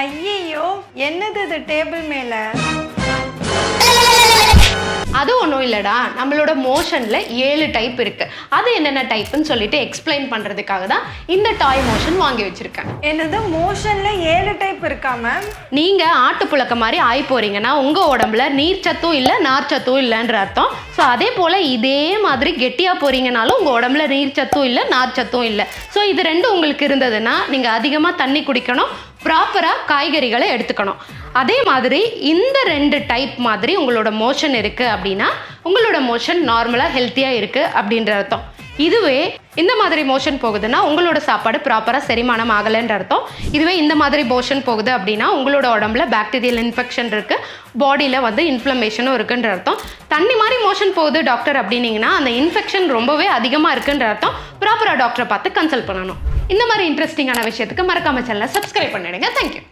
ஐயையோ என்னது இது டேபிள் மேல? அது ஒன்றும் இல்லைடா. நம்மளோட மோஷனில் ஏழு டைப் இருக்கு. அது என்னென்ன டைப்புன்னு சொல்லிட்டு எக்ஸ்பிளைன் பண்ணுறதுக்காக தான் இந்த டாய் மோஷன் வாங்கி வச்சிருக்கேன். என்னது மோஷன்ல ஏழு டைப் இருக்கா மேம் நீங்கள் ஆட்டுப்புழக்க மாதிரி ஆகி போறீங்கன்னா உங்கள் உடம்புல நீர் சத்தும் இல்லை நார் சத்தும் இல்லைன்ற அர்த்தம். ஸோ அதே போல் இதே மாதிரி கெட்டியாக போறீங்கனாலும் உங்கள் உடம்புல நீர் சத்தும் இல்லை நார் சத்தும் இல்லை. ஸோ இது ரெண்டும் உங்களுக்கு இருந்ததுன்னா நீங்கள் அதிகமாக தண்ணி குடிக்கணும். ப்ராப்பராக காய்கறிகளை எடுத்துக்கணும். அதே மாதிரி இந்த ரெண்டு டைப் மாதிரி உங்களோட மோஷன் இருக்குது அப்படின்னா உங்களோட மோஷன் நார்மலாக ஹெல்த்தியாக இருக்குது அப்படின்ற அர்த்தம். இதுவே இந்த மாதிரி மோஷன் போகுதுன்னா உங்களோட சாப்பாடு ப்ராப்பராக செரிமானம் ஆகலைன்ற அர்த்தம். இதுவே இந்த மாதிரி மோஷன் போகுது அப்படின்னா உங்களோட உடம்புல பாக்டீரியல் இன்ஃபெக்ஷன் இருக்குது பாடியில் வந்து இன்ஃப்ளமேஷனும் இருக்குன்ற அர்த்தம். தண்ணி மாதிரி மோஷன் போகுது டாக்டர் அப்படின்னீங்கன்னா அந்த இன்ஃபெக்ஷன் ரொம்பவே அதிகமாக இருக்குன்ற அர்த்தம். ப்ராப்பராக டாக்டரை பார்த்து கன்சல்ட் பண்ணணும். இந்த மாதிரி இன்ட்ரெஸ்டிங்கான விஷயத்துக்கு மறக்காம சேனலை சப்ஸ்கிரைப் பண்ணிடுங்க. தேங்க்யூ